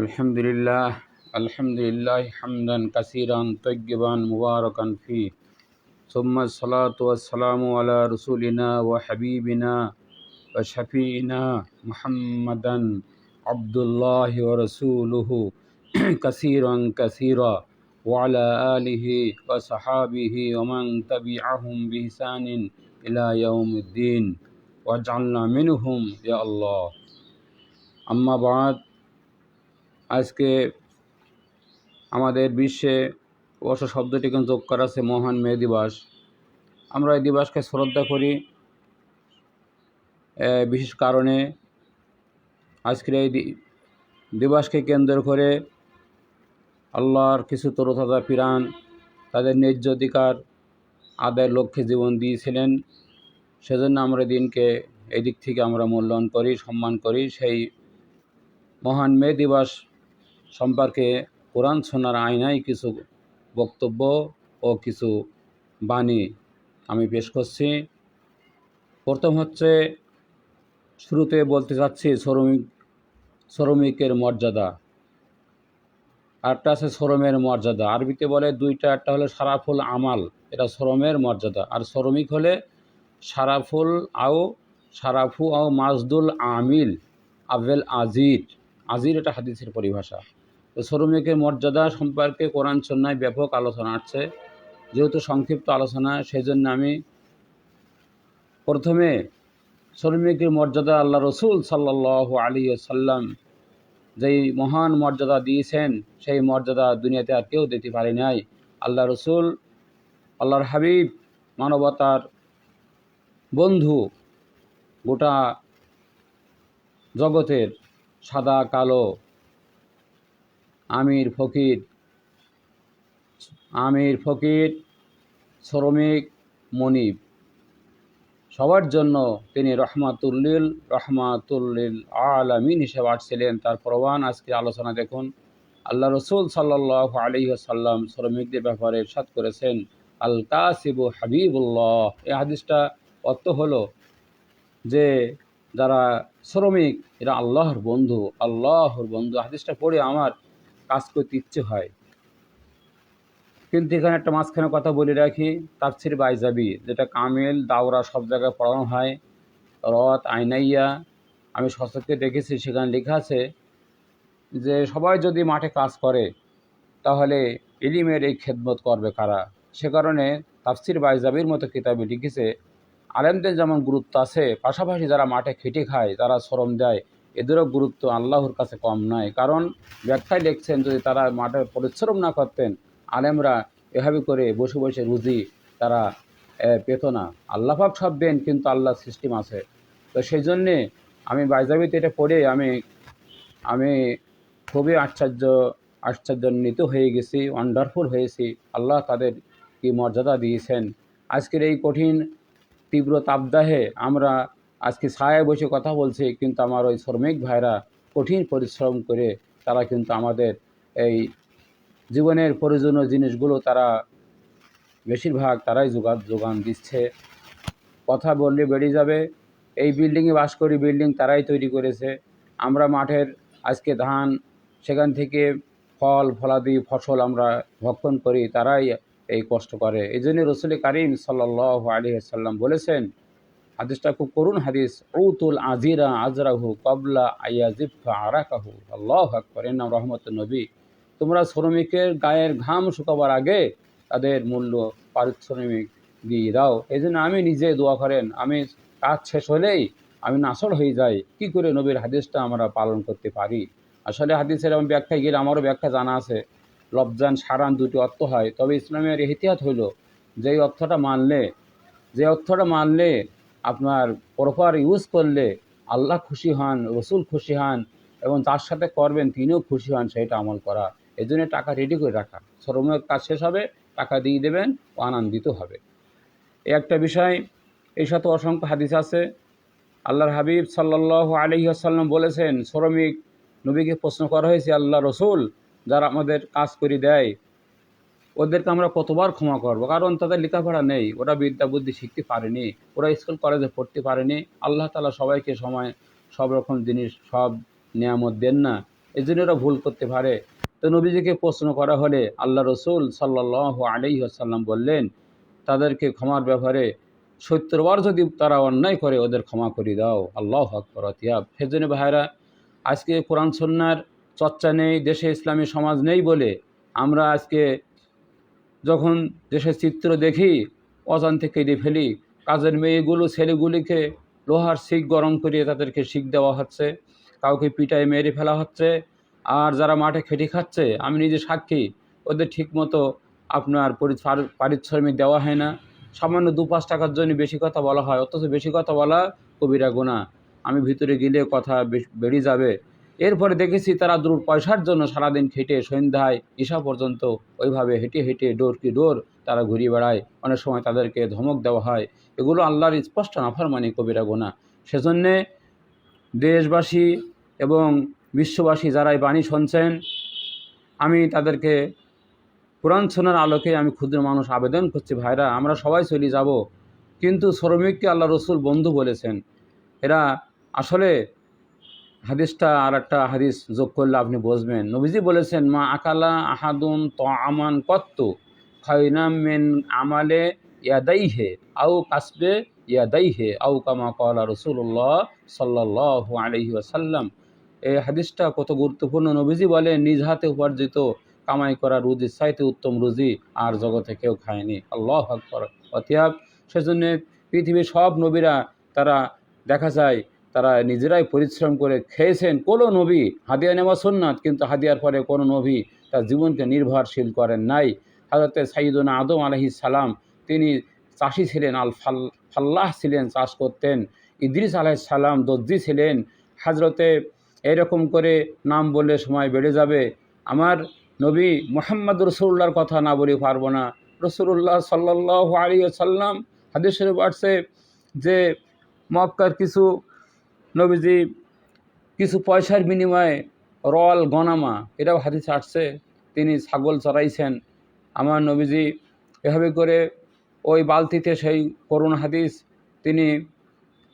الحمد لله الحمد لله حمدا كثيرا طيبا مباركا فيه. ثم الصلاة والسلام على رسولنا وحبيبنا وشفينا محمدا عبد الله ورسوله كثيرا كثيرا. وعلى آله وصحابه ومن تبعهم بإحسان إلى يوم الدين. واجعلنا منهم يا الله. أما بعد আজকে আমাদের বিশ্বে অবশ্য শব্দটিকে যোগ করা আছে মহান মে দিবস। আমরা এই দিবসকে শ্রদ্ধা করি বিশেষ কারণে আজকের এই দিবসকে কেন্দ্র করে আল্লাহর কিছু তরুতাজা পিরান, তাদের ন্যায্য অধিকার, আদায়ের লক্ষ্যে জীবন দিয়েছিলেন। সেজন্য আমরা দিনকে এই দিক থেকে আমরা মূল্যায়ন করি, সম্মান করি। সেই মহান মে দিবস সম্পর্কে কোরআন শোনার আয়নায় কিছু বক্তব্য ও কিছু বাণী আমি পেশ করছি। প্রথম হচ্ছে, শুরুতে বলতে চাচ্ছি শ্রমিক, শ্রমিকের মর্যাদা। আরটা আছে শ্রমের মর্যাদা। আরবিতে বলে দুইটা, একটা হলো সারাফুল আমাল, এটা শ্রমের মর্যাদা। আর শ্রমিক হলে সারাফুল আও, সারাফু আও মাজদুল আমিল আভেল আজির আজির এটা হাদিসের পরিভাষা। শ্রমিকের মর্যাদা সম্পর্কে কোরআন সন্ন্যায় ব্যাপক আলোচনা আসছে। যেহেতু সংক্ষিপ্ত আলোচনা সেই জন্য আমি প্রথমে শ্রমিকের মর্যাদা আল্লাহ রসুল সাল্লাহ আলী সাল্লাম যেই মহান মর্যাদা দিয়েছেন, সেই মর্যাদা দুনিয়াতে আর কেউ দিতে পারে নাই। আল্লাহ রসুল, আল্লাহর হাবিব, মানবতার বন্ধু, গোটা জগতের সাদা, কালো আমির ফকির। আমির ফকির, শ্রমিক, মনিব। সবার জন্য তিনি রহমাতুল্লিল রহমাতুল্লিল আলামিন হিসেবে আসছিলেন। তার প্রমাণ আজকে আলোচনা দেখুন। আল্লাহ রসুল সাল্লাহ আলী সাল্লাম শ্রমিকদের ব্যাপারে সাত করেছেন, আল কাসিবু হাবিবুল্লাহ। এই হাদিসটা অর্থ হলো যে, যারা শ্রমিক, এরা আল্লাহর বন্ধু আল্লাহর বন্ধু। হাদিসটা পড়ে আমার কাজ করতে ইচ্ছে হয়। কিন্তু এখানে একটা মাঝখানে কথা বলে রাখি, তাফসির বাইজাবি যেটা কামেল দাওরা সব জায়গায় পড়ানো হয় রথ আইনাইয়া, আমি সচক্ষে দেখেছি, সেখানে লেখা আছে যে, সবাই যদি মাঠে কাজ করে, তাহলে ইলিমের এই খেদমত করবে কারা? সে কারণে তাফসির বাইজাবির মতো কিতাবে লিখেছে, আলেমদের যেমন গুরুত্ব আছে, পাশাপাশি যারা মাঠে খেটে খায় যারা শ্রম দেয় এদেরও গুরুত্ব আল্লাহর কাছে কম নয়। কারণ ব্যাখ্যায় লিখছেন যদি তারা মাঠে পরিশ্রম না করতেন, আলেমরা এভাবে করে বসে বসে রুজি তারা পেত না। আল্লাহাক সব দেন কিন্তু আল্লাহ সিস্টেম আছে তো সেই জন্যে আমি বাইজাবিতে এটা পড়ে আমি আমি খুবই আশ্চর্য, আশ্চর্যান্বিত হয়ে গেছি ওয়ান্ডারফুল হয়েছি। আল্লাহ তাদের কি মর্যাদা দিয়েছেন? আজকের এই কঠিন, তীব্র তাপদাহে আমরা আজকে ছায়ায় বসে কথা বলছি, কিন্তু আমার ওই শ্রমিক ভাইরা কঠিন পরিশ্রম করে তারা কিন্তু আমাদের এই জীবনের প্রয়োজনীয় জিনিসগুলো তারা বেশিরভাগ তারাই যোগান যোগান দিচ্ছে। কথা বললে বেড়ে যাবে। এই বিল্ডিংয়ে বাস করি বিল্ডিং তারাই তৈরি করেছে। আমরা মাঠের আজকে ধান, সেখান থেকে ফল, ফলাদি, ফসল আমরা ভক্ষণ করি, তারাই এই কষ্ট করে। এই জন্য রসুল কারিম সাল্লাহ আলী সাল্লাম বলেছেন হাদিসটা খুব করুন হাদিস ঔতুল আজিরা আজরাহু কবলা আয়াজিফা আরাকাহু আল্লাহ আকবর, এর নাম রহমত নবী। তোমরা শ্রমিকের গায়ের ঘাম শুকাবার আগে তাদের মূল্য পারিশ্রমিক দিয়ে দাও। এই জন্য আমি নিজে দোয়া করেন, আমি কাজ শেষ হলেই আমি নাসল হয়ে যাই। কি করে নবীর হাদিসটা আমরা পালন করতে পারি? আসলে হাদিসের আমি ব্যাখ্যায় গেলে আমারও ব্যাখ্যা জানা আছে। লবজান সারান দুটি অর্থ হয়। তবে ইসলামের ইতিহাস হইল, যেই অর্থটা মানলে, যে অর্থটা মানলে আপনার প্রপার ইউজ করলে আল্লাহ খুশি হন, রসুল খুশি হন এবং তার সাথে করবেন, তিনিও খুশি হন সেটা আমল করা। এই জন্য টাকা রেডি করে রাখা। শ্রমের কাজ শেষ হবে, টাকা দিয়ে দেবেন, ও আনন্দিত হবে। এই একটা বিষয় এই সাথে অসংখ্য হাদিস আছে। আল্লাহর হাবিব সাল্লাহ আলহি আসাল্লাম বলেছেন, শ্রমিক নবীকে প্রশ্ন করা হয়েছে, আল্লাহ রসুল যারা আমাদের কাজ করে দেয় ওদেরকে আমরা কতবার ক্ষমা করব? কারণ তাদের লেখাপড়া নেই। ওরা বিদ্যা, বুদ্ধি শিখতে পারেনি। ওরা স্কুল কলেজে পড়তে পারেনি। আল্লাহ তালা সবাইকে সময়, সব রকম জিনিস, সব নিয়ামত দেন না। এই জন্য ওরা ভুল করতে পারে। তো নবীজিকে প্রশ্ন করা হলে আল্লাহ রসুল সাল্লাহ আলি আসাল্লাম বললেন, তাদেরকে ক্ষমার ব্যাপারে সত্তরবার যদি তারা অন্যায় করে, ওদের ক্ষমা করে দাও। আল্লাহ আকবর তিয়াব সেজন্য ভাইরা আজকে কোরআন সন্ন্যার চর্চা নেই, দেশে ইসলামী সমাজ নেই বলে আমরা আজকে যখন দেশের চিত্র দেখি, অজান্তে কেটে ফেলি। কাজের মেয়েগুলো, ছেলেগুলিকে লোহার শিক গরম করিয়ে তাদেরকে শিক দেওয়া হচ্ছে, কাউকে পিটায় মেরে ফেলা হচ্ছে, আর যারা মাঠে খেটে খাচ্ছে, আমি নিজে সাক্ষী, ওদের ঠিকমতো আপনার পরি- পারিশ্রমিক দেওয়া হয় না। সামান্য দু পাঁচ টাকার জন্য বেশি কথা বলা হয়, অথচ বেশি কথা বলা কবিরা গোনা আমি ভিতরে গেলে কথা বেশ বেড়ে যাবে। এরপরে দেখেছি তারা দূর পয়সার জন্য সারাদিন খেটে সন্ধ্যায় ঈশা পর্যন্ত ওইভাবে হেঁটে হেঁটে ডোর কি ডোর তারা ঘুরিয়ে বেড়ায়। অনেক সময় তাদেরকে ধমক দেওয়া হয়। এগুলো আল্লাহর স্পষ্ট নাফার নাফরমানি কবিরা গোনা সেজন্যে দেশবাসী এবং বিশ্ববাসী যারা এই বাণী শুনছেন, আমি তাদেরকে কোরআন শোনার আলোকে আমি ক্ষুদ্র মানুষ আবেদন করছি, ভাইরা, আমরা সবাই চলে যাব। কিন্তু শ্রমিককে আল্লাহ রসুল বন্ধু বলেছেন। এরা আসলে হাদিসটা আর একটা হাদিস যোগ করলে আপনি বুঝবেন। নবীজি বলেছেন, মা আকালা আহাদুন ত আমান কত্ত খাইনাম মেন আমালে ইয়াদাইহে আউ কাসবে ইয়াদাই হে আউ কামা কলা রসুল্লাহ সাল্লাহ আলহি আসাল্লাম এই হাদিসটা কত গুরুত্বপূর্ণ। নবীজি বলে নিজ হাতে উপার্জিত কামাই করা রুজির চাইতে উত্তম রুজি আর জগতে কেউ খায়নি। আল্লাহ আকবর। অতিয়াব সেজন্য পৃথিবীর সব নবীরা তারা দেখা যায় তারা নিজেরাই পরিশ্রম করে খেয়েছেন। কোনো নবী হাদিয়া নেওয়া সুন্নাত, কিন্তু হাদিয়ার পরে কোনো নবী তার জীবনকে নির্ভরশীল করেন নাই। হাজরতে সাইদুনা আদম আলহি সালাম, তিনি চাষি ছিলেন, আল ফাল, ফাল্লাহ ছিলেন, চাষ করতেন। ইদ্রিস আলাহ সালাম দর্জি ছিলেন। হাজরতে এরকম করে নাম বললে সময় বেড়ে যাবে। আমার নবী মোহাম্মদ রসুল্লাহর কথা না বলে পারব না। রসুল্লাহ সাল্লাহ আলী সাল্লাম হাদিসের বাড়ছে যে মক্কার কিছু নবীজি কিছু পয়সার বিনিময়ে রল, গনামা এটাও হাদিস আসছে, তিনি ছাগল চড়াইছেন। আমার নবীজি এভাবে করে ওই বালতিতে সেই করুণ হাদিস, তিনি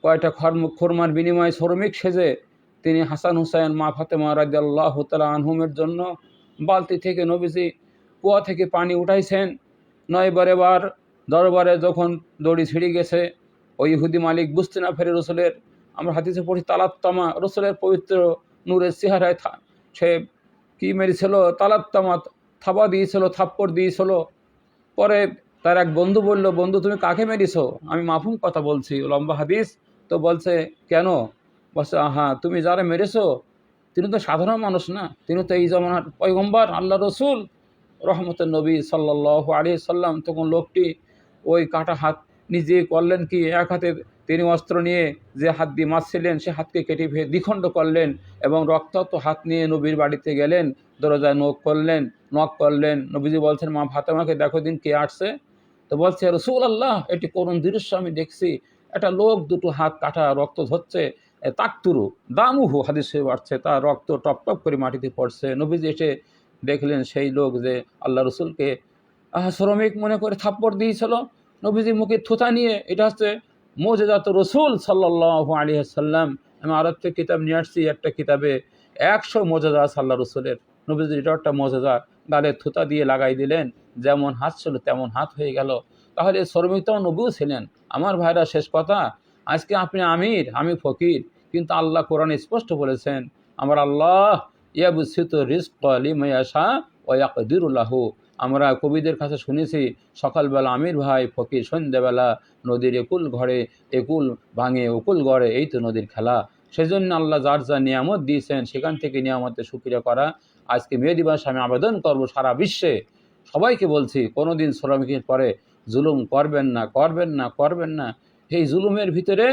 কয়টা খর্ম, খোরমার বিনিময়ে শ্রমিক সেজে তিনি হাসান হুসাইন, মা ফাতেমা রাজিয়াল্লাহ তালা আনহুমের জন্য বালতি থেকে নবীজি কুয়া থেকে পানি উঠাইছেন। নয় বারে বার দরবারে যখন দড়ি ছিঁড়ে গেছে ওই ইহুদি মালিক বুঝতে না ফেরে রসুলের আমরা হাতিসে পড়ি, তালাত্তামা, রসুলের পবিত্র নূরের চেহারায় সে কী মেরেছিল? তালাত্তামা থাবা দিয়েছিল, থাপ্পড় দিয়েছিল। পরে তার এক বন্ধু বলল, বন্ধু, তুমি কাকে মেরেছো? আমি মাফুম কথা বলছি, লম্বা হাদিস। তো বলছে, কেন? বলছে, আহা, তুমি যারা মেরেছো, তিনি তো সাধারণ মানুষ না, তিনি তো এই জমানার পয়গম্বর, আল্লাহ রসুল, রহমতের নবী সাল্লাহ আলী সাল্লাম। তখন লোকটি ওই কাটা হাত নিজে করলেন কি, এক হাতে তিনি অস্ত্র নিয়ে যে হাত দিয়ে মারছিলেন, সে হাতকে কেটে ফেলে দ্বিখণ্ড করলেন এবং রক্তাক্ত হাত নিয়ে নবীর বাড়িতে গেলেন, দরজায় নখ করলেন নখ করলেন। নবীজি বলছেন, মা ফাতেমাকে দেখো দিন কে আসছে? তো বলছে রসুল আল্লাহ এটি করুণ দৃশ্য আমি দেখছি। একটা লোক দুটো হাত কাটা রক্ত ধরছে তাকতুরু, দামুহু, হাদিসে বাড়ছে, তার রক্ত টপ টপ করে মাটিতে পড়ছে। নবীজি এসে দেখলেন সেই লোক যে আল্লাহ রসুলকে শ্রমিক মনে করে থাপ্পড় দিয়েছিল। নবীজি মুখে থুতা নিয়ে, এটা হচ্ছে মোজেজাত রসুল সাল্লাহ আলী আমি আরব থেকে কিতাব নিয়ে আসছি, একটা কিতাবে একশো মোজেজা সাল্লাহ রসুলের। নবীজির এটা একটা মোজেজা গালে থুতা দিয়ে লাগাই দিলেন, যেমন হাত ছিল তেমন হাত হয়ে গেল। তাহলে শ্রমিক তো নবীও ছিলেন। আমার ভাইরা, শেষ কথা, আজকে আপনি আমির, আমি ফকির, কিন্তু আল্লাহ কোরআন স্পষ্ট বলেছেন, আমার আল্লাহ ইয়াবুসিত রিস্ক ও ইয়াকদিরুল্লাহ আমরা কবিদের কাছে শুনেছি, সকালবেলা আমির ভাই ফকির, সন্ধ্যাবেলা নদীর একুল ঘরে, একুল ভাঙে উকুল গড়ে, এই তো নদীর খেলা। সেজন্য আল্লাহ যার যা নিয়ামত দিয়েছেন, সেখান থেকে নিয়ামতের সুক্রিয়া করা। আজকে মে দিবস, আমি আবেদন করব সারা বিশ্বে। সবাইকে বলছি কোনো দিন শ্রমিকের পরে জুলুম করবেন না করবেন না করবেন না। এই জুলুমের ভিতরে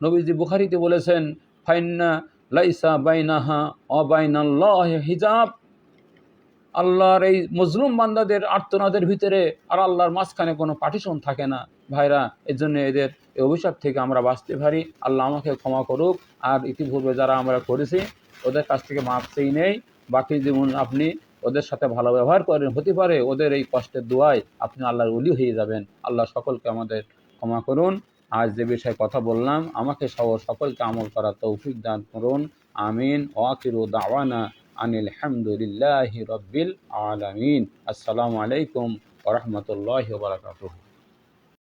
নবীজি বুখারিতে বলেছেন, ফাইন্না লাইসা বাইনাহা অবাইনাল্লাহ হিজাব। আল্লাহর এই মজলুম বান্দাদের, আর্তনাদের ভিতরে আর আল্লাহর মাঝখানে কোনো পার্টিশন থাকে না। ভাইরা এর জন্য এদের এই অভিশাপ থেকে আমরা বাঁচতে পারি। আল্লাহ আমাকে ক্ষমা করুক। আর ইতিপূর্বে যারা আমরা করেছি, ওদের কাছ থেকে মাপ চেয়ে নেই। বাকি যেমন আপনি ওদের সাথে ভালো ব্যবহার করেন, হতে পারে ওদের এই কষ্টের দোয়ায় আপনি আল্লাহর উলি হয়ে যাবেন। আল্লাহ সকলকে আমাদের ক্ষমা করুন। আজ যে বিষয়ে কথা বললাম, আমাকে সহ সকলকে আমল করার তৌফিক দান করুন। আমিন। ওয়াকিরু দাওয়ানা। আনিল হামদুলিল্লাহি রব্বিল আলমিন। আসসালামু আলাইকুম ওরহমতুল্লাহ বারাকাতুহু।